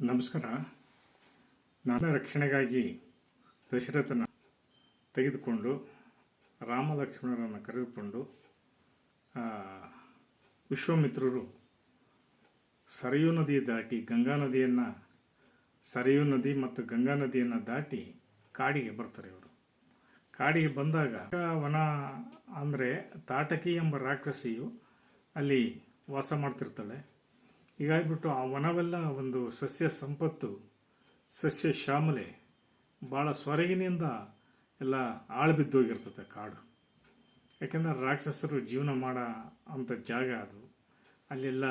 ನಮಸ್ಕಾರ. ನನ್ನ ರಕ್ಷಣೆಗಾಗಿ ದಶರಥನ ತೆಗೆದುಕೊಂಡು ರಾಮ ಲಕ್ಷ್ಮಣರನ್ನು ಕರೆದುಕೊಂಡು ವಿಶ್ವಮಿತ್ರರು ಸರಯೂ ನದಿ ದಾಟಿ ಗಂಗಾ ನದಿಯನ್ನು, ಸರಯೂ ನದಿ ಮತ್ತು ಗಂಗಾ ನದಿಯನ್ನು ದಾಟಿ ಕಾಡಿಗೆ ಬರ್ತಾರೆ ಇವರು. ಕಾಡಿಗೆ ಬಂದಾಗ ವನ ಅಂದರೆ ತಾಟಕಿ ಎಂಬ ರಾಕ್ಷಸಿಯು ಅಲ್ಲಿ ವಾಸ ಮಾಡ್ತಿರ್ತಾಳೆ. ಹೀಗಾಗಿಬಿಟ್ಟು ಆ ವನವೆಲ್ಲ ಒಂದು ಸಸ್ಯ ಸಂಪತ್ತು, ಸಸ್ಯ ಶ್ಯಾಮಲೆ ಭಾಳ ಸ್ವರಗಿನಿಂದ ಎಲ್ಲ ಆಳ್ಬಿದ್ದೋಗಿರ್ತದೆ ಕಾಡು. ಯಾಕೆಂದರೆ ರಾಕ್ಷಸರು ಜೀವನ ಮಾಡೋ ಅಂಥ ಜಾಗ ಅದು. ಅಲ್ಲೆಲ್ಲ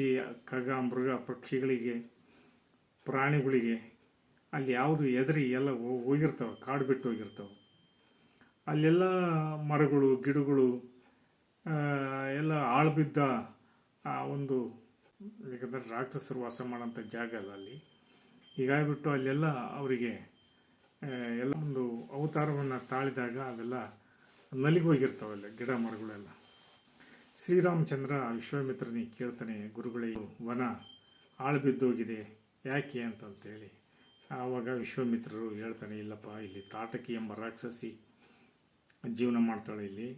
ಈ ಖಗ ಮೃಗ ಪಕ್ಷಿಗಳಿಗೆ, ಪ್ರಾಣಿಗಳಿಗೆ ಅಲ್ಲಿ ಯಾವುದು ಎದರಿ ಎಲ್ಲ ಹೋಗಿರ್ತವೆ, ಕಾಡು ಬಿಟ್ಟು ಹೋಗಿರ್ತವೆ. ಅಲ್ಲೆಲ್ಲ ಮರಗಳು, ಗಿಡಗಳು ಎಲ್ಲ ಆಳ್ಬಿದ್ದ, ಆ, ಒಂದು ಯಾಕಂದ್ರೆ ರಾಕ್ಷಸರು ವಾಸ ಮಾಡೋಂಥ ಜಾಗ ಅಲ್ಲ ಅಲ್ಲಿ. ಹೀಗಾಗಿಬಿಟ್ಟು ಅಲ್ಲೆಲ್ಲ ಅವರಿಗೆ ಎಲ್ಲ ಒಂದು ಅವತಾರವನ್ನು ತಾಳಿದಾಗ ಅವೆಲ್ಲ ನಲಿಗೆ ಹೋಗಿರ್ತಾವಲ್ಲ ಗಿಡ ಮರಗಳೆಲ್ಲ. ಶ್ರೀರಾಮಚಂದ್ರ ವಿಶ್ವಾಮಿತ್ರನಿಗೆ ಕೇಳ್ತಾನೆ, ಗುರುಗಳೇ ವನ ವನ ಆಳ್ಬಿದ್ದೋಗಿದೆ, ಯಾಕೆ ಅಂತಂತೇಳಿ. ಆವಾಗ ವಿಶ್ವಾಮಿತ್ರರು ಹೇಳ್ತಾನೆ, ಇಲ್ಲಪ್ಪ, ಇಲ್ಲಿ ತಾಟಕಿ ಎಂಬ ರಾಕ್ಷಸಿ ಜೀವನ ಮಾಡ್ತಾಳೆ ಇಲ್ಲಿ.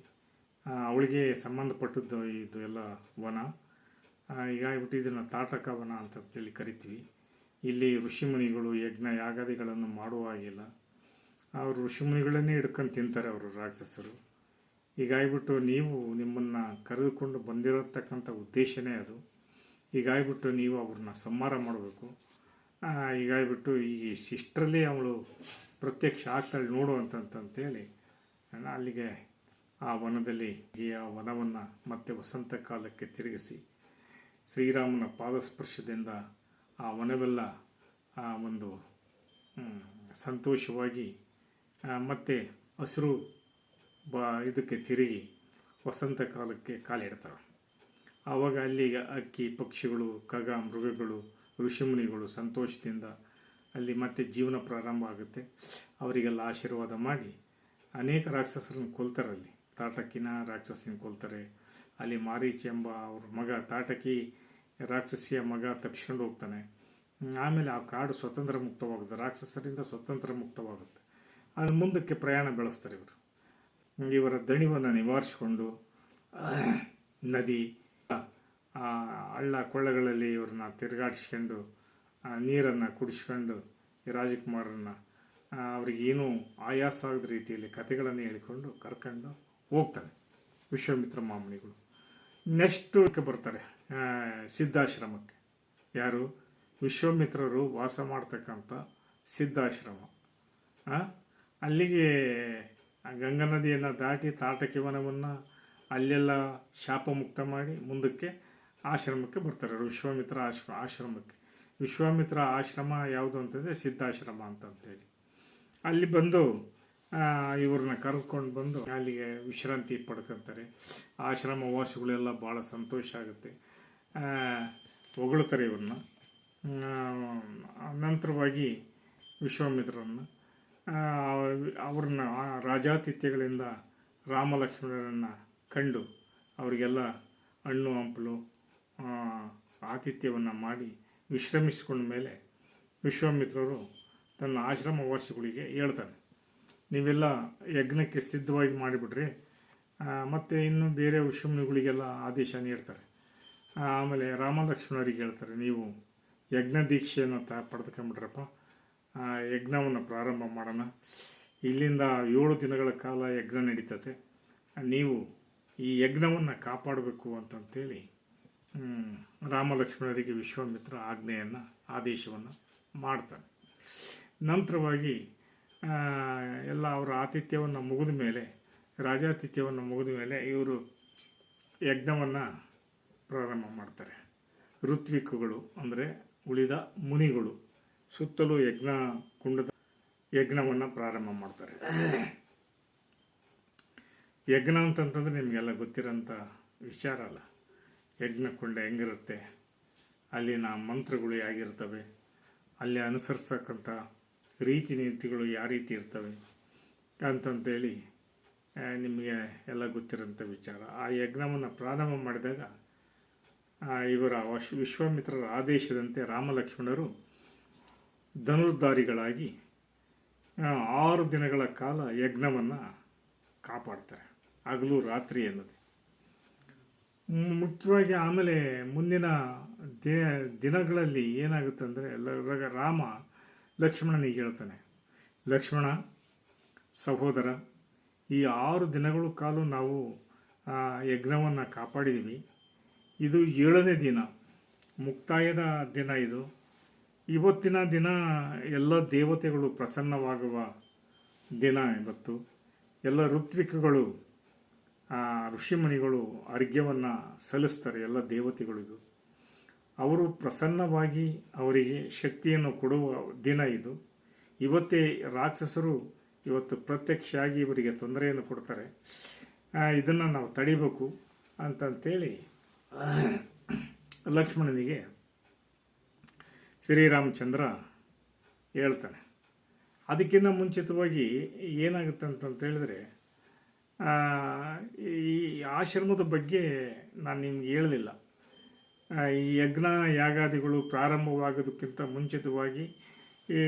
ಅವಳಿಗೆ ಸಂಬಂಧಪಟ್ಟದ್ದು ಇದು ಎಲ್ಲ ವನ. ಹೀಗಾಗ್ಬಿಟ್ಟು ಇದನ್ನು ತಾಟಕವನ ಅಂತ ಅಂತಂತೇಳಿ ಕರಿತೀವಿ. ಇಲ್ಲಿ ಋಷಿಮುನಿಗಳು ಯಜ್ಞ ಯಾಗಾದಿಗಳನ್ನು ಮಾಡುವ ಹಾಗಿಲ್ಲ. ಅವರು ಋಷಿಮುನಿಗಳನ್ನೇ ಹಿಡ್ಕೊಂಡು ತಿಂತಾರೆ ಅವರು ರಾಕ್ಷಸರು. ಹೀಗಾಗ್ಬಿಟ್ಟು ನೀವು ನಿಮ್ಮನ್ನು ಕರೆದುಕೊಂಡು ಬಂದಿರತಕ್ಕಂಥ ಉದ್ದೇಶನೇ ಅದು. ಹೀಗಾಗ್ಬಿಟ್ಟು ನೀವು ಅವ್ರನ್ನ ಸಂಹಾರ ಮಾಡಬೇಕು. ಹೀಗಾಗ್ಬಿಟ್ಟು ಈ ಸಿಸ್ಟ್ರಲ್ಲಿ ಅವಳು ಪ್ರತ್ಯಕ್ಷ ಆಗ್ತಾಳೆ ನೋಡು ಅಂತಂತಂತೇಳಿ ಅಲ್ಲಿಗೆ ಆ ವನದಲ್ಲಿ ಈ ಆ ವನವನ್ನು ಮತ್ತೆ ವಸಂತ ಕಾಲಕ್ಕೆ ತಿರುಗಿಸಿ ಶ್ರೀರಾಮನ ಪಾದಸ್ಪರ್ಶದಿಂದ ಆ ವನವೆಲ್ಲ, ಆ ಒಂದು ಸಂತೋಷವಾಗಿ ಮತ್ತೆ ಹಸಿರು ಬ, ಇದಕ್ಕೆ ತಿರುಗಿ ವಸಂತ ಕಾಲಕ್ಕೆ ಕಾಲಿಡ್ತಾರೆ ಆವಾಗ ಅಲ್ಲಿ ಅಕ್ಕಿ, ಪಕ್ಷಿಗಳು, ಕಗ, ಮೃಗಗಳು, ಋಷಿಮುನಿಗಳು ಸಂತೋಷದಿಂದ ಅಲ್ಲಿ ಮತ್ತೆ ಜೀವನ ಪ್ರಾರಂಭ ಆಗುತ್ತೆ. ಅವರಿಗೆಲ್ಲ ಆಶೀರ್ವಾದ ಮಾಡಿ ಅನೇಕ ರಾಕ್ಷಸರನ್ನು ಕೊಲ್ತಾರೆ ಅಲ್ಲಿ. ತಾಟಕ್ಕಿನ ರಾಕ್ಷಸನ ಕೊಲ್ತಾರೆ. ಅಲ್ಲಿ ಮಾರೀಚ್ ಎಂಬ ಅವ್ರ ಮಗ ತಾಟಕಿ ರಾಕ್ಷಸಿಯ ಮಗ ತಪ್ಪಿಸ್ಕೊಂಡು ಹೋಗ್ತಾನೆ. ಆಮೇಲೆ ಆ ಕಾಡು ಸ್ವತಂತ್ರ ಮುಕ್ತವಾಗುತ್ತೆ. ರಾಕ್ಷಸರಿಂದ ಸ್ವತಂತ್ರ ಮುಕ್ತವಾಗುತ್ತೆ. ಅದ್ರ ಮುಂದಕ್ಕೆ ಪ್ರಯಾಣ ಬೆಳೆಸ್ತಾರೆ ಇವರು. ಇವರ ದಣಿವನ್ನು ನಿವಾರಿಸಿಕೊಂಡು, ನದಿ ಹಳ್ಳ ಕೊಳ್ಳಗಳಲ್ಲಿ ಇವ್ರನ್ನ ತಿರುಗಾಡಿಸ್ಕೊಂಡು ನೀರನ್ನು ಕುಡಿಸ್ಕೊಂಡು ಈ ರಾಜಕುಮಾರನ್ನ ಅವ್ರಿಗೇನೂ ಆಯಾಸ ಆಗದ ರೀತಿಯಲ್ಲಿ ಕಥೆಗಳನ್ನು ಹೇಳಿಕೊಂಡು ಕರ್ಕೊಂಡು ಹೋಗ್ತಾನೆ ವಿಶ್ವಮಿತ್ರ ಮಾಮನಿಗಳು. ನೆಕ್ಸ್ಟು ಬರ್ತಾರೆ ಸಿದ್ಧಾಶ್ರಮಕ್ಕೆ. ಯಾರು? ವಿಶ್ವಾಮಿತ್ರರು ವಾಸ ಮಾಡ್ತಕ್ಕಂಥ ಸಿದ್ಧಾಶ್ರಮ. ಅಲ್ಲಿಗೆ ಗಂಗಾ ನದಿಯನ್ನು ದಾಟಿ ತಾಟಕಿ ವನವನ್ನು ಅಲ್ಲೆಲ್ಲ ಶಾಪ ಮುಕ್ತ ಮಾಡಿ ಮುಂದಕ್ಕೆ ಆಶ್ರಮಕ್ಕೆ ಬರ್ತಾರೆ. ವಿಶ್ವಾಮಿತ್ರ ಆಶ್ರ, ಆಶ್ರಮಕ್ಕೆ. ವಿಶ್ವಾಮಿತ್ರ ಆಶ್ರಮ ಯಾವುದು ಅಂತಂದರೆ ಸಿದ್ಧಾಶ್ರಮ ಅಂತಂತೇಳಿ. ಅಲ್ಲಿ ಬಂದು ಇವ್ರನ್ನ ಕರೆದುಕೊಂಡು ಬಂದು ಅಲ್ಲಿಗೆ ವಿಶ್ರಾಂತಿ ಪಡ್ಕೊತಾರೆ. ಆಶ್ರಮ ವಾಸಿಗಳೆಲ್ಲ ಭಾಳ ಸಂತೋಷ ಆಗುತ್ತೆ. ಹೊಗಳ್ತಾರೆ ಇವ್ರನ್ನ. ಅನಂತರವಾಗಿ ನಂತರವಾಗಿ ವಿಶ್ವಾಮಿತ್ರರನ್ನು ಅವ್ರನ್ನ ರಾಜಾತಿಥ್ಯಗಳಿಂದ ರಾಮಲಕ್ಷ್ಮಣರನ್ನು ಕಂಡು ಅವರಿಗೆಲ್ಲ ಹಣ್ಣು, ಹಂಪಲು ಆತಿಥ್ಯವನ್ನು ಮಾಡಿ ವಿಶ್ರಮಿಸಿಕೊಂಡ ಮೇಲೆ ವಿಶ್ವಾಮಿತ್ರರು ತನ್ನ ಆಶ್ರಮವಾಸಿಗಳಿಗೆ ಹೇಳ್ತಾನೆ ನೀವೆಲ್ಲ ಯಜ್ಞಕ್ಕೆ ಸಿದ್ಧವಾಗಿ ಮಾಡಿಬಿಡ್ರಿ ಮತ್ತು ಇನ್ನು ಬೇರೆ ವಿಷಮನಿಗಳಿಗೆಲ್ಲ ಆದೇಶ ನೀಡ್ತಾರೆ. ಆಮೇಲೆ ರಾಮಲಕ್ಷ್ಮಣರಿಗೆ ಹೇಳ್ತಾರೆ ನೀವು ಯಜ್ಞ ದೀಕ್ಷೆಯನ್ನು ತ ಪಡೆದುಕೊಂಬಿಡ್ರಪ್ಪ ಆ, ಯಜ್ಞವನ್ನು ಪ್ರಾರಂಭ ಮಾಡೋಣ. ಇಲ್ಲಿಂದ ಏಳು ದಿನಗಳ ಕಾಲ ಯಜ್ಞ ನಡೀತತೆ. ನೀವು ಈ ಯಜ್ಞವನ್ನು ಕಾಪಾಡಬೇಕು ಅಂತಂತೇಳಿ ರಾಮಲಕ್ಷ್ಮಣರಿಗೆ ರಾಮ ಲಕ್ಷ್ಮಣರಿಗೆ ವಿಶ್ವಾಮಿತ್ರ ಆಜ್ಞೆಯನ್ನು ಆದೇಶವನ್ನು ಮಾಡ್ತಾನೆ. ನಂತರವಾಗಿ ಎಲ್ಲ ಅವರ ಆತಿಥ್ಯವನ್ನು ಮುಗಿದ ಮೇಲೆ, ರಾಜಾತಿಥ್ಯವನ್ನು ಮುಗಿದ ಮೇಲೆ ಇವರು ಯಜ್ಞವನ್ನು ಪ್ರಾರಂಭ ಮಾಡ್ತಾರೆ. ಋತ್ವಿಕಗಳು ಅಂದರೆ ಉಳಿದ ಮುನಿಗಳು ಸುತ್ತಲೂ ಯಜ್ಞ ಕುಂಡದ ಯಜ್ಞವನ್ನು ಪ್ರಾರಂಭ ಮಾಡ್ತಾರೆ. ಯಜ್ಞ ಅಂತಂತಂದರೆ ನಿಮಗೆಲ್ಲ ಗೊತ್ತಿರೋಂಥ ವಿಚಾರ ಅಲ್ಲ. ಯಜ್ಞ ಕುಂಡ ಹೆಂಗಿರುತ್ತೆ, ಅಲ್ಲಿನ ಮಂತ್ರಗಳು ಹೇಗಿರ್ತವೆ, ಅಲ್ಲಿ ಅನುಸರಿಸ್ತಕ್ಕಂಥ ರೀತಿ ನೀತಿಗಳು ಯಾವ ರೀತಿ ಇರ್ತವೆ ಅಂತಂತೇಳಿ ನಿಮಗೆ ಎಲ್ಲ ಗೊತ್ತಿರೋಂಥ ವಿಚಾರ. ಆ ಯಜ್ಞವನ್ನು ಪ್ರಾರಂಭ ಮಾಡಿದಾಗ ಇವರ ವಶ್, ವಿಶ್ವಾಮಿತ್ರರ ಆದೇಶದಂತೆ ರಾಮಲಕ್ಷ್ಮಣರು ಧನುರ್ಧಾರಿಗಳಾಗಿ ಆರು ದಿನಗಳ ಕಾಲ ಯಜ್ಞವನ್ನು ಕಾಪಾಡ್ತಾರೆ. ಹಗಲು ರಾತ್ರಿ ಅನ್ನೋದು ಮುಖ್ಯವಾಗಿ ಆಮೇಲೆ ಮುಂದಿನ ದಿನಗಳಲ್ಲಿ ಏನಾಗುತ್ತೆ ಅಂದರೆ, ಎಲ್ಲ, ರಾಮ ಲಕ್ಷ್ಮಣನಿಗೆ ಹೇಳ್ತಾನೆ, ಲಕ್ಷ್ಮಣ, ಸಹೋದರ, ಈ ಆರು ದಿನಗಳ ಕಾಲ ನಾವು ಯಜ್ಞವನ್ನು ಕಾಪಾಡಿದ್ದೀವಿ ಇದು ಏಳನೇ ದಿನ, ಮುಕ್ತಾಯದ ದಿನ ಇದು. ಇವತ್ತಿನ ದಿನ ಎಲ್ಲ ದೇವತೆಗಳು ಪ್ರಸನ್ನವಾಗುವ ದಿನ ಇವತ್ತು. ಎಲ್ಲ ಋತ್ವಿಕಗಳು ಋಷಿಮುನಿಗಳು ಅರ್ಘ್ಯವನ್ನು ಸಲ್ಲಿಸ್ತಾರೆ, ಎಲ್ಲ ದೇವತೆಗಳಿಗೂ. ಅವರು ಪ್ರಸನ್ನವಾಗಿ ಅವರಿಗೆ ಶಕ್ತಿಯನ್ನು ಕೊಡುವ ದಿನ ಇದು. ಇವತ್ತೇ ರಾಕ್ಷಸರು ಇವತ್ತು ಪ್ರತ್ಯಕ್ಷವಾಗಿ ಇವರಿಗೆ ತೊಂದರೆಯನ್ನು ಕೊಡ್ತಾರೆ. ಇದನ್ನು ನಾವು ತಡಿಬೇಕು ಅಂತಂತೇಳಿ ಲಕ್ಷ್ಮಣನಿಗೆ ಶ್ರೀರಾಮಚಂದ್ರ ಹೇಳ್ತಾನೆ. ಅದಕ್ಕಿಂತ ಮುಂಚಿತವಾಗಿ ಏನಾಗುತ್ತೆ ಅಂತಂತೇಳಿದ್ರೆ ಈ ಆಶ್ರಮದ ಬಗ್ಗೆ ನಾನು ನಿಮ್ಗೆ ಹೇಳಲಿಲ್ಲ. ಈ ಯಜ್ಞ ಯಾಗಾದಿಗಳು ಪ್ರಾರಂಭವಾಗೋದಕ್ಕಿಂತ ಮುಂಚಿತವಾಗಿ ಈ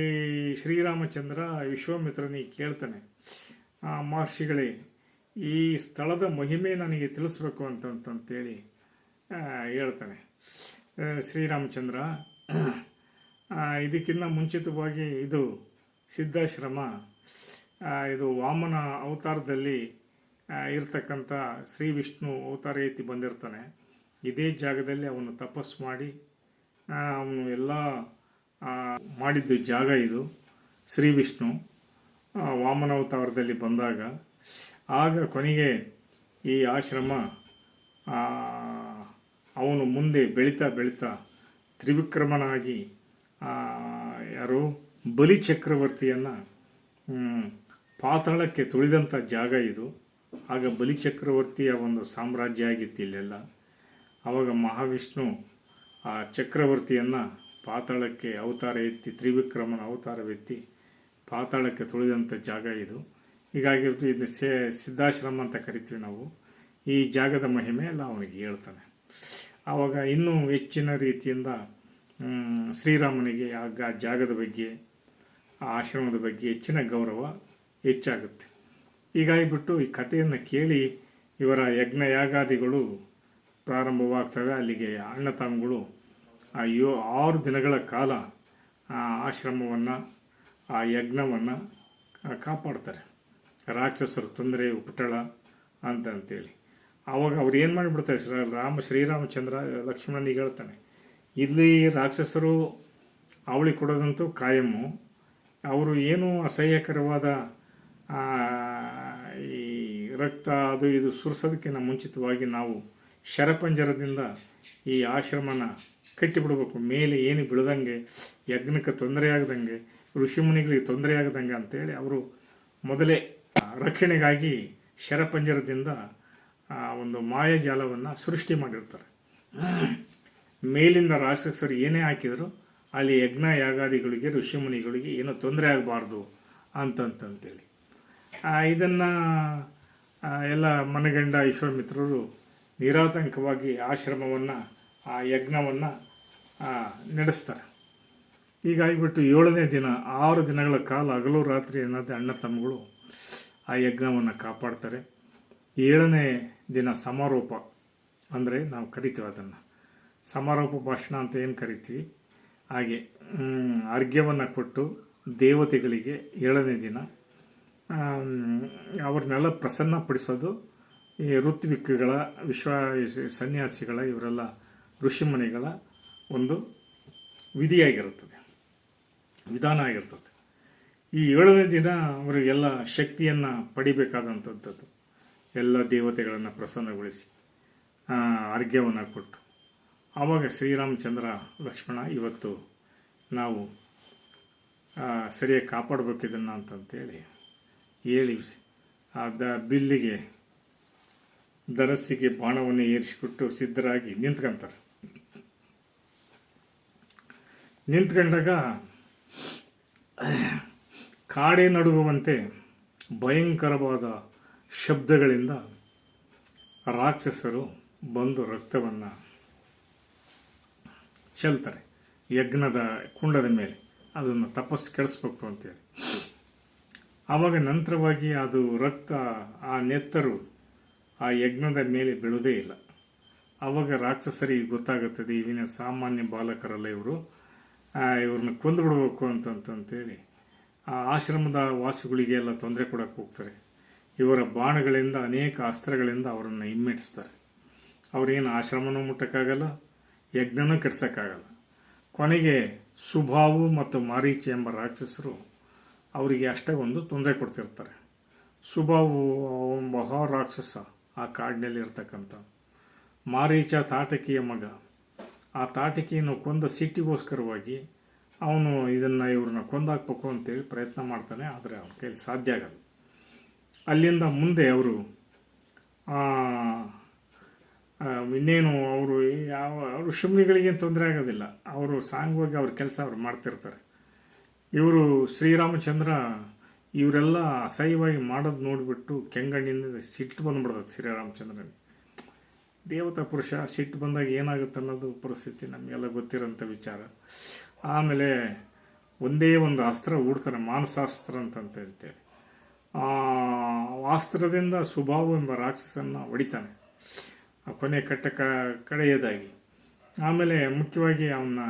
ಶ್ರೀರಾಮಚಂದ್ರ ವಿಶ್ವಾಮಿತ್ರನಿಗೆ ಕೇಳ್ತಾನೆ ಆ, ಮಹರ್ಷಿಗಳೇ ಈ ಸ್ಥಳದ ಮಹಿಮೆ ನನಗೆ ತಿಳಿಸ್ಬೇಕು ಅಂತಂತಂತೇಳಿ ಹೇಳ್ತಾನೆ. ಶ್ರೀರಾಮಚಂದ್ರ ಇದಕ್ಕಿಂತ ಮುಂಚಿತವಾಗಿ ಇದು ಸಿದ್ಧಾಶ್ರಮ ಇದು ವಾಮನ ಅವತಾರದಲ್ಲಿ ಇರ್ತಕ್ಕಂಥ ಶ್ರೀ ವಿಷ್ಣು ಅವತಾರ ಎತ್ತಿ ಬಂದಿರ್ತಾನೆ. ಇದೇ ಜಾಗದಲ್ಲಿ ಅವನು ತಪಸ್ಸು ಮಾಡಿ ಅವನು ಎಲ್ಲ ಮಾಡಿದ್ದು ಜಾಗ ಇದು, ಶ್ರೀ ವಿಷ್ಣು ವಾಮನಾವತಾರದಲ್ಲಿ ಬಂದಾಗ, ಆಗ ಕೊನೆಗೆ ಈ ಆಶ್ರಮ ಅವನು ಮುಂದೆ ಬೆಳೀತಾ ಬೆಳೀತಾ ತ್ರಿವಿಕ್ರಮನಾಗಿ ಯಾರು, ಬಲಿ ಚಕ್ರವರ್ತಿಯನ್ನು ಪಾತಾಳಕ್ಕೆ ತುಳಿದಂಥ ಜಾಗ ಇದು. ಆಗ ಬಲಿ ಚಕ್ರವರ್ತಿಯ ಒಂದು ಸಾಮ್ರಾಜ್ಯ ಆಗಿತ್ತು ಇಲ್ಲೆಲ್ಲ. ಆವಾಗ ಮಹಾವಿಷ್ಣು ಆ ಚಕ್ರವರ್ತಿಯನ್ನು ಪಾತಾಳಕ್ಕೆ ಅವತಾರ ಎತ್ತಿ, ತ್ರಿವಿಕ್ರಮನ ಅವತಾರವೆತ್ತಿ ಪಾತಾಳಕ್ಕೆ ತುಳಿದಂಥ ಜಾಗ ಇದು. ಹೀಗಾಗಿ ಇದನ್ನ ಸೇ, ಸಿದ್ಧಾಶ್ರಮ ಅಂತ ಕರಿತೀವಿ ನಾವು. ಈ ಜಾಗದ ಮಹಿಮೆ ಎಲ್ಲ ಅವನಿಗೆ ಹೇಳ್ತಾನೆ. ಆವಾಗ ಇನ್ನೂ ಹೆಚ್ಚಿನ ರೀತಿಯಿಂದ ಶ್ರೀರಾಮನಿಗೆ ಆ ಜಾಗದ ಬಗ್ಗೆ, ಆ ಆಶ್ರಮದ ಬಗ್ಗೆ ಹೆಚ್ಚಿನ ಗೌರವ ಹೆಚ್ಚಾಗುತ್ತೆ. ಹೀಗಾಗಿಬಿಟ್ಟು ಈ ಕಥೆಯನ್ನು ಕೇಳಿ ಇವರ ಯಜ್ಞ ಯಾಗಾದಿಗಳು ಪ್ರಾರಂಭವಾಗ್ತವೆ. ಅಲ್ಲಿಗೆ ಅಣ್ಣ ತಮ್ಮಗಳು ಆ ಯೋ ಆರು ದಿನಗಳ ಕಾಲ ಆ ಆಶ್ರಮವನ್ನು, ಆ ಯಜ್ಞವನ್ನು ಕಾಪಾಡ್ತಾರೆ. ರಾಕ್ಷಸರ ತೊಂದರೆ ಉಪಟಳ ಅಂತ ಅಂತೇಳಿ ಆವಾಗ ಅವ್ರು ಏನು ಮಾಡಿಬಿಡ್ತಾರೆ, ಶ್ರೀ ರಾಮ, ಶ್ರೀರಾಮಚಂದ್ರ ಲಕ್ಷ್ಮಣನಿಗೆ ಹೇಳ್ತಾನೆ. ಇಲ್ಲಿ ರಾಕ್ಷಸರು ಅವಳಿ ಕೊಡೋದಂತೂ ಕಾಯಮ್ಮು. ಅವರು ಏನು ಅಸಹ್ಯಕರವಾದ ಈ ರಕ್ತ ಅದು ಇದು ಸುರಿಸೋದಕ್ಕಿಂತ ಮುಂಚಿತವಾಗಿ ನಾವು ಶರಪಂಜರದಿಂದ ಈ ಆಶ್ರಮನ ಕಟ್ಟಿಬಿಡ್ಬೇಕು. ಮೇಲೆ ಏನು ಬೀಳ್ದಂಗೆ, ಯಜ್ಞಕ್ಕೆ ತೊಂದರೆ ಆಗದಂಗೆ ಋಷಿಮುನಿಗಳಿಗೆ ತೊಂದರೆ ಆಗದಂಗೆ ಅಂತೇಳಿ ಅವರು ಮೊದಲೇ ರಕ್ಷಣೆಗಾಗಿ ಶರಪಂಜರದಿಂದ ಒಂದು ಮಾಯಾಜಾಲವನ್ನು ಸೃಷ್ಟಿ ಮಾಡಿರ್ತಾರೆ. ಮೇಲಿಂದ ರಾಕ್ಷಸರು ಏನೇ ಹಾಕಿದ್ರು, ಅಲ್ಲಿ ಯಜ್ಞ ಯಾಗಾದಿಗಳಿಗೆ ಋಷಿಮುನಿಗಳಿಗೆ ಏನೂ ತೊಂದರೆ ಆಗಬಾರ್ದು ಅಂತಂತಂತೇಳಿ. ಇದನ್ನು ಎಲ್ಲ ಮನಗಂಡ, ವಿಶ್ವಾಮಿತ್ರರು ನಿರಾತಂಕವಾಗಿ ಆಶ್ರಮವನ್ನು, ಆ ಯಜ್ಞವನ್ನು ನಡೆಸ್ತಾರೆ. ಆಗಿಬಿಟ್ಟು ಏಳನೇ ದಿನ, ಆರು ದಿನಗಳ ಕಾಲ ಹಗಲು ರಾತ್ರಿ ಅನ್ನೋದೇ ಅಣ್ಣ ತಮ್ಮಗಳು ಆ ಯಜ್ಞವನ್ನು ಕಾಪಾಡ್ತಾರೆ. ಏಳನೇ ದಿನ ಸಮಾರೋಪ ಅಂದರೆ ನಾವು ಕರಿತೀವಿ ಅದನ್ನು. ಸಮಾರೋಪ ಭಾಷಣ ಅಂತ ಏನು ಕರಿತೀವಿ? ಹಾಗೆ ಅರ್ಘ್ಯವನ್ನು ಕೊಟ್ಟು ದೇವತೆಗಳಿಗೆ ಏಳನೇ ದಿನ ಅವ್ರನ್ನೆಲ್ಲ ಪ್ರಸನ್ನಪಡಿಸೋದು ಈ ಋತ್ವಿಕ್ಗಳ ವಿಶ್ವ ಸನ್ಯಾಸಿಗಳ, ಇವರೆಲ್ಲ ಋಷಿಮುನಿಗಳ ಒಂದು ವಿಧಿಯಾಗಿರುತ್ತದೆ, ವಿಧಾನ ಆಗಿರ್ತದೆ. ಈ ಏಳನೇ ದಿನ ಅವರಿಗೆಲ್ಲ ಶಕ್ತಿಯನ್ನು ಪಡಿಬೇಕಾದಂಥದ್ದು ಎಲ್ಲ ದೇವತೆಗಳನ್ನು ಪ್ರಸನ್ನಗೊಳಿಸಿ ಅರ್ಘ್ಯವನ್ನು ಕೊಟ್ಟು. ಆವಾಗ ಶ್ರೀರಾಮಚಂದ್ರ, ಲಕ್ಷ್ಮಣ, ಇವತ್ತು ನಾವು ಸರಿಯಾಗಿ ಕಾಪಾಡಬೇಕಿದ್ದನ್ನು ಅಂತಂತೇಳಿ ಹೇಳಿ ದ ಬಿಲ್ಲಿಗೆ ಧನಸ್ಸಿಗೆ ಬಾಣವನ್ನು ಏರಿಸಿಕೊಟ್ಟು ಸಿದ್ಧರಾಗಿ ನಿಂತ್ಕೊಂತಾರೆ. ನಿಂತ್ಕೊಂಡಾಗ ಕಾಡೆ ನಡುಗುವಂತೆ ಭಯಂಕರವಾದ ಶಬ್ದಗಳಿಂದ ರಾಕ್ಷಸರು ಬಂದು ರಕ್ತವನ್ನು ಚೆಲ್ತಾರೆ. ಯಜ್ಞದ ಕುಂಡದ ಮೇಲೆ. ಅದನ್ನು ತಪಸ್ಸು ಕೆಡಿಸ್ಬೇಕು ಅಂತೇಳಿ. ಆವಾಗ ನಂತರವಾಗಿ ಅದು ರಕ್ತ, ಆ ನೆತ್ತರು ಆ ಯಜ್ಞದ ಮೇಲೆ ಬೀಳುವುದೇ ಇಲ್ಲ. ಆವಾಗ ರಾಕ್ಷಸರಿಗೆ ಗೊತ್ತಾಗುತ್ತದೆ ಇವಿನ ಸಾಮಾನ್ಯ ಬಾಲಕರಲ್ಲ ಇವರು. ಇವ್ರನ್ನ ಕೊಂದು ಬಿಡಬೇಕು ಅಂತಂತಂತೇಳಿ ಆ ಆಶ್ರಮದ ವಾಸಿಗಳಿಗೆ ಎಲ್ಲ ತೊಂದರೆ ಕೊಡಕ್ಕೆ ಹೋಗ್ತಾರೆ. ಇವರ ಬಾಣಗಳಿಂದ ಅನೇಕ ಅಸ್ತ್ರಗಳಿಂದ ಅವರನ್ನು ಹಿಮ್ಮೆಟ್ಟಿಸ್ತಾರೆ. ಅವ್ರೇನು ಆಶ್ರಮನೂ ಮುಟ್ಟೋಕ್ಕಾಗಲ್ಲ, ಯಜ್ಞನೂ ಕೆಡ್ಸೋಕ್ಕಾಗಲ್ಲ. ಕೊನೆಗೆ ಸುಭಾವು ಮತ್ತು ಮಾರೀಚಿ ಎಂಬ ರಾಕ್ಷಸರು ಅವರಿಗೆ ಅಷ್ಟೇ ಒಂದು ತೊಂದರೆ ಕೊಡ್ತಿರ್ತಾರೆ. ಸುಭಾವು ಮಹಾ ರಾಕ್ಷಸ ಆ ಕಾಡಿನಲ್ಲಿ ಇರ್ತಕ್ಕಂಥ. ಮಾರೀಚ ತಾಟಕಿಯ ಮಗ. ಆ ತಾಟಕಿಯನ್ನು ಕೊಂದ ಸಿಟ್ಟಿಗೋಸ್ಕರವಾಗಿ ಅವನು ಇದನ್ನು ಇವ್ರನ್ನ ಕೊಂದಾಕ್ಬೇಕು ಅಂತೇಳಿ ಪ್ರಯತ್ನ ಮಾಡ್ತಾನೆ, ಆದರೆ ಅವನ ಕೈಲಿ ಸಾಧ್ಯ ಆಗಲ್ಲ. ಅಲ್ಲಿಂದ ಮುಂದೆ ಅವರು ಇನ್ನೇನು ಅವರು ಯಾವ, ಅವರು ಶುಮ್ನಿಗಳಿಗೇನು ತೊಂದರೆ ಆಗೋದಿಲ್ಲ. ಅವರು ಸಾಂಗವಾಗಿ ಅವ್ರ ಕೆಲಸ ಅವ್ರು ಮಾಡ್ತಿರ್ತಾರೆ. ಇವರು ಶ್ರೀರಾಮಚಂದ್ರ ಇವರೆಲ್ಲ ಅಸಹ್ಯವಾಗಿ ಮಾಡೋದು ನೋಡಿಬಿಟ್ಟು ಕೆಂಗಣ್ಣಿಂದ ಸಿಟ್ಟು ಬಂದ್ಬಿಡ್ತದೆ ಶ್ರೀರಾಮಚಂದ್ರನಿಗೆ ದೇವತಾ ಪುರುಷ ಸಿಟ್ಟು ಬಂದಾಗ ಏನಾಗುತ್ತೆ ಅನ್ನೋದು ಪರಿಸ್ಥಿತಿ ನಮಗೆಲ್ಲ ಗೊತ್ತಿರೋಂಥ ವಿಚಾರ. ಆಮೇಲೆ ಒಂದೇ ಒಂದು ಅಸ್ತ್ರ ಹೂಡ್ತಾರೆ ಮಾನಸಾಸ್ತ್ರ ಅಂತಂತ ಹೇಳ್ತೇವೆ. ಅಸ್ತ್ರದಿಂದ ಸುಭಾವು ಎಂಬ ರಾಕ್ಷಸನ್ನು ಹೊಡಿತಾನೆ, ಆ ಕೊನೆ ಕಟ್ಟ ಕಡೆಯದಾಗಿ. ಆಮೇಲೆ ಮುಖ್ಯವಾಗಿ ಅವನ್ನ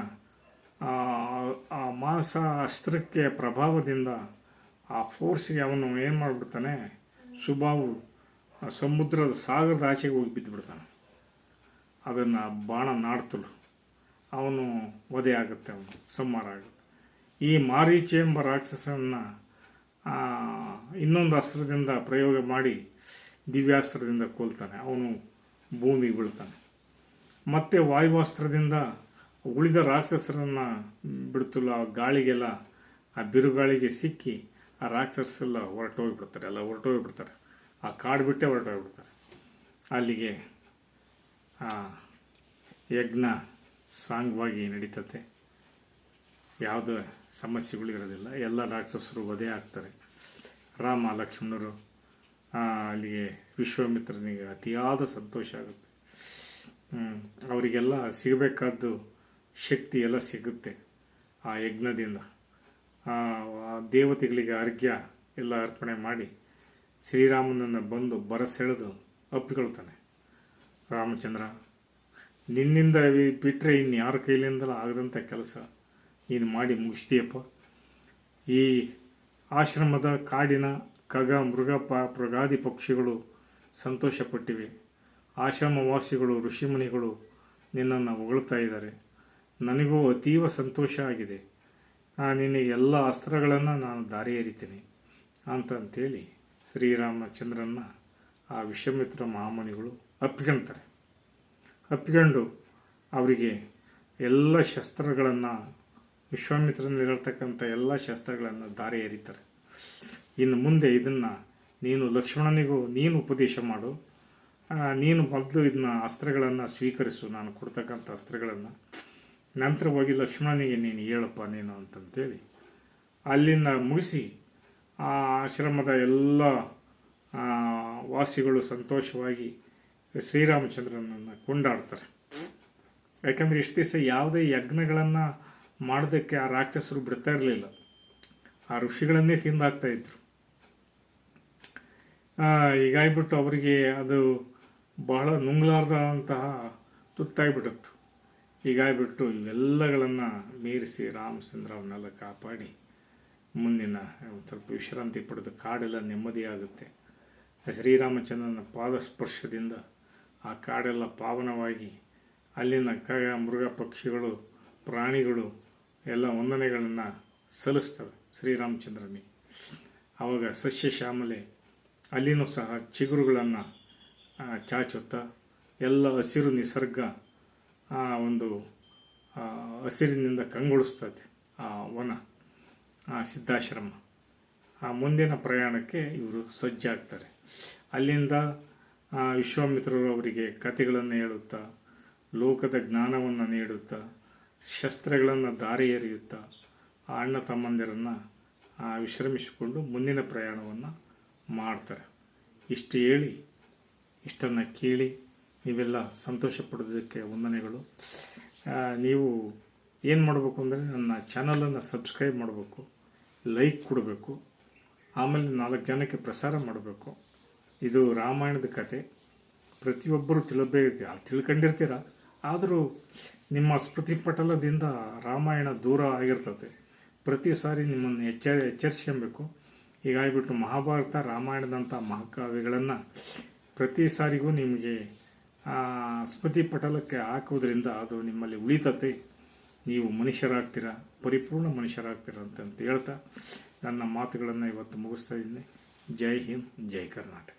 ಆ ಮಾನಸ ಅಸ್ತ್ರಕ್ಕೆ ಪ್ರಭಾವದಿಂದ ಆ ಫೋರ್ಸ್ಗೆ ಅವನು ಏನು ಮಾಡಿಬಿಡ್ತಾನೆ? ಸುಬಾವು ಸಮುದ್ರದ ಸಾಗರದ ಆಚೆಗೆ ಹೋಗಿ ಬಿದ್ದುಬಿಡ್ತಾನೆ ಅದನ್ನು ಬಾಣ ನಾಡ್ತಲು ಅವನು ವಧೆ ಆಗುತ್ತೆ ಅವನು, ಸಂಹಾರ ಆಗುತ್ತೆ. ಈ ಮಾರೀಚ ಎಂಬ ರಾಕ್ಷಸನ್ನು ಇನ್ನೊಂದು ಅಸ್ತ್ರದಿಂದ ಪ್ರಯೋಗ ಮಾಡಿ ದಿವ್ಯಾಸ್ತ್ರದಿಂದ ಕೊಲ್ತಾನೆ. ಅವನು ಭೂಮಿಗೆ ಬೀಳ್ತಾನೆ. ಮತ್ತೆ ವಾಯುವಾಸ್ತ್ರದಿಂದ ಉಳಿದ ರಾಕ್ಷಸರನ್ನು ಬಿಡ್ತಲು ಆ ಗಾಳಿಗೆಲ್ಲ, ಆ ಬಿರುಗಾಳಿಗೆ ಸಿಕ್ಕಿ ಆ ರಾಕ್ಷಸರೆಲ್ಲ ಹೊರಟೋಗ್ಬಿಡ್ತಾರೆ, ಎಲ್ಲ ಹೊರಟೋಗ್ಬಿಡ್ತಾರೆ. ಆ ಕಾಡು ಬಿಟ್ಟೆ ಹೊರಟೋಗ್ಬಿಡ್ತಾರೆ. ಅಲ್ಲಿಗೆ ಆ ಯಜ್ಞ ಸಾಂಗವಾಗಿ ನಡೀತತೆ. ಯಾವುದೇ ಸಮಸ್ಯೆಗಳಿರೋದಿಲ್ಲ. ಎಲ್ಲ ರಾಕ್ಷಸರು ವಧೆ ಆಗ್ತಾರೆ. ರಾಮ, ಲಕ್ಷ್ಮಣರು ಅಲ್ಲಿಗೆ ವಿಶ್ವಾಮಿತ್ರನಿಗೆ ಅತಿಯಾದ ಸಂತೋಷ ಆಗುತ್ತೆ. ಅವರಿಗೆಲ್ಲ ಸಿಗಬೇಕಾದ್ದು ಶಕ್ತಿ ಎಲ್ಲ ಸಿಗುತ್ತೆ ಆ ಯಜ್ಞದಿಂದ. ದೇವತೆಗಳಿಗೆ ಅರ್ಘ್ಯ ಎಲ್ಲ ಅರ್ಪಣೆ ಮಾಡಿ ಶ್ರೀರಾಮನನ್ನು ಬಂದು ಬರಸೆಳೆದು ಅಪ್ಪಿಕೊಳ್ತಾನೆ. ರಾಮಚಂದ್ರ, ನಿನ್ನಿಂದ ಬಿಟ್ಟರೆ ಇನ್ನು ಯಾರ ಕೈಲಿಂದಲೂ ಆಗದಂಥ ಕೆಲಸ ನೀನು ಮಾಡಿ ಮುಗಿಸ್ತೀಯಪ್ಪ. ಈ ಆಶ್ರಮದ ಕಾಡಿನ ಕಗ, ಮೃಗ, ಪ, ಮೃಗಾದಿ ಪಕ್ಷಿಗಳು ಸಂತೋಷಪಟ್ಟಿವೆ. ಆಶ್ರಮವಾಸಿಗಳು, ಋಷಿಮುನಿಗಳು ನಿನ್ನನ್ನು ಹೊಗಳ್ತಾ ಇದ್ದಾರೆ. ನನಗೂ ಅತೀವ ಸಂತೋಷ ಆಗಿದೆ. ನಿನಗೆ ಎಲ್ಲ ಅಸ್ತ್ರಗಳನ್ನು ನಾನು ದಾರಿ ಎರಿತೀನಿ ಅಂತಂತೇಳಿ ಶ್ರೀರಾಮಚಂದ್ರನ್ನ ಆ ವಿಶ್ವಮಿತ್ರ ಮಹಾಮುನಿಗಳು ಅಪ್ಪಿಕೊಳ್ತಾರೆ ಅಪ್ಪಿಕೊಂಡು ಅವರಿಗೆ ಎಲ್ಲ ಶಸ್ತ್ರಗಳನ್ನು ವಿಶ್ವಾಮಿತ್ರನಲ್ಲಿರತಕ್ಕಂಥ ಎಲ್ಲ ಶಸ್ತ್ರಗಳನ್ನು ದಾರಿ ಎರಿತಾರೆ ಇನ್ನು ಮುಂದೆ ಇದನ್ನು ನೀನು ಲಕ್ಷ್ಮಣನಿಗೂ ನೀನು ಉಪದೇಶ ಮಾಡು. ನೀನು ಮೊದಲು ಇದನ್ನ ಅಸ್ತ್ರಗಳನ್ನು ಸ್ವೀಕರಿಸು. ನಾನು ಕೊಡ್ತಕ್ಕಂಥ ಅಸ್ತ್ರಗಳನ್ನು ನಂತರವಾಗಿ ಲಕ್ಷ್ಮಣನಿಗೆ ನೀನು ಹೇಳಪ್ಪ ನೀನು ಅಂತಂತೇಳಿ ಅಲ್ಲಿಂದ ಮುಗಿಸಿ ಆ ಆಶ್ರಮದ ಎಲ್ಲ ವಾಸಿಗಳು ಸಂತೋಷವಾಗಿ ಶ್ರೀರಾಮಚಂದ್ರನನ್ನು ಕೊಂಡಾಡ್ತಾರೆ. ಯಾಕಂದರೆ ಇಷ್ಟು ದಿವಸ ಯಾವುದೇ ಯಜ್ಞಗಳನ್ನು ಮಾಡೋದಕ್ಕೆ ಆ ರಾಕ್ಷಸರು ಬಿಡ್ತಾ ಇರಲಿಲ್ಲ. ಆ ಋಷಿಗಳನ್ನೇ ತಿಂದಾಕ್ತಾ ಇದ್ರು. ಹೀಗಾಗಿಬಿಟ್ಟು ಅವರಿಗೆ ಅದು ಬಹಳ ನುಂಗ್ಲಾರ್ದಂತಹ ತುತ್ತಾಗ್ಬಿಟ್ಟಿತ್ತು ಹೀಗಾಗ್ಬಿಟ್ಟು ಇವೆಲ್ಲಗಳನ್ನು ಮೀರಿಸಿ ರಾಮಚಂದ್ರ ಅವನ್ನೆಲ್ಲ ಕಾಪಾಡಿ ಮುಂದಿನ ಸ್ವಲ್ಪ ವಿಶ್ರಾಂತಿ ಪಡೆದು ಕಾಡೆಲ್ಲ ನೆಮ್ಮದಿಯಾಗುತ್ತೆ. ಶ್ರೀರಾಮಚಂದ್ರನ ಪಾದಸ್ಪರ್ಶದಿಂದ ಆ ಕಾಡೆಲ್ಲ ಪಾವನವಾಗಿ ಅಲ್ಲಿನ ಕ ಮೃಗ, ಪಕ್ಷಿಗಳು, ಪ್ರಾಣಿಗಳು ಎಲ್ಲ ವಂದನೆಗಳನ್ನು ಸಲ್ಲಿಸ್ತವೆ ಶ್ರೀರಾಮಚಂದ್ರನಿಗೆ. ಆವಾಗ ಸಸ್ಯ ಶ್ಯಾಮಲೆ ಅಲ್ಲಿನೂ ಸಹ ಚಿಗುರುಗಳನ್ನು ಚಾಚುತ್ತಾ ಎಲ್ಲ ಹಸಿರು ನಿಸರ್ಗ ಒಂದು ಹಸಿರಿನಿಂದ ಕಂಗೊಳಿಸ್ತದೆ ಆ ವನ, ಆ ಸಿದ್ಧಾಶ್ರಮ. ಆ ಮುಂದಿನ ಪ್ರಯಾಣಕ್ಕೆ ಇವರು ಸಜ್ಜಾಗ್ತಾರೆ. ಅಲ್ಲಿಂದ ವಿಶ್ವಾಮಿತ್ರರು ಅವರಿಗೆ ಕಥೆಗಳನ್ನು ಹೇಳುತ್ತಾ, ಲೋಕದ ಜ್ಞಾನವನ್ನು ನೀಡುತ್ತಾ, ಶಸ್ತ್ರಗಳನ್ನು ದಾರಿ ಎರೆಯುತ್ತಾ ಆ ಅಣ್ಣ ತಮ್ಮಂದಿರನ್ನು ವಿಶ್ರಮಿಸಿಕೊಂಡು ಮುಂದಿನ ಪ್ರಯಾಣವನ್ನು ಮಾಡ್ತಾರೆ. ಇಷ್ಟು ಹೇಳಿ, ಇಷ್ಟನ್ನು ಕೇಳಿ ನೀವೆಲ್ಲ ಸಂತೋಷ ಪಡೋದಕ್ಕೆ ವಂದನೆಗಳು. ನೀವು ಏನು ಮಾಡಬೇಕು ಅಂದರೆ ನನ್ನ ಚಾನಲನ್ನು ಸಬ್ಸ್ಕ್ರೈಬ್ ಮಾಡಬೇಕು ಲೈಕ್ ಕೊಡಬೇಕು, ಆಮೇಲೆ ನಾಲ್ಕು ಜನಕ್ಕೆ ಪ್ರಸಾರ ಮಾಡಬೇಕು. ಇದು ರಾಮಾಯಣದ ಕತೆ. ಪ್ರತಿಯೊಬ್ಬರು ತಿಳಬೇಕು ತಿಳ್ಕೊಂಡಿರ್ತೀರ, ಆದರೂ ನಿಮ್ಮ ಸ್ಮೃತಿ ಪಟಲದಿಂದ ರಾಮಾಯಣ ದೂರ ಆಗಿರ್ತದೆ. ಪ್ರತಿ ಸಾರಿ ನಿಮ್ಮನ್ನು ಎಚ್ಚ, ಎಚ್ಚರಿಸ್ಕೊಬೇಕು. ಹೀಗಾಗಿಬಿಟ್ಟು ಮಹಾಭಾರತ ರಾಮಾಯಣದಂಥ ಮಹಾಕಾವ್ಯಗಳನ್ನು ಪ್ರತಿ ಸಾರಿಗೂ ನಿಮಗೆ ಸ್ಮೃತಿ ಪಟಲಕ್ಕೆ ಹಾಕುವುದರಿಂದ ಅದು ನಿಮ್ಮಲ್ಲಿ ಉಳಿತತೆ. ನೀವು ಮನುಷ್ಯರಾಗ್ತೀರ? ಪರಿಪೂರ್ಣ ಮನುಷ್ಯರಾಗ್ತೀರ ಅಂತಂತ ಹೇಳ್ತಾ ನನ್ನ ಮಾತುಗಳನ್ನು ಇವತ್ತು ಮುಗಿಸ್ತಾ ಇದ್ದೀನಿ. ಜೈ ಹಿಂದ್, ಜೈ ಕರ್ನಾಟಕ.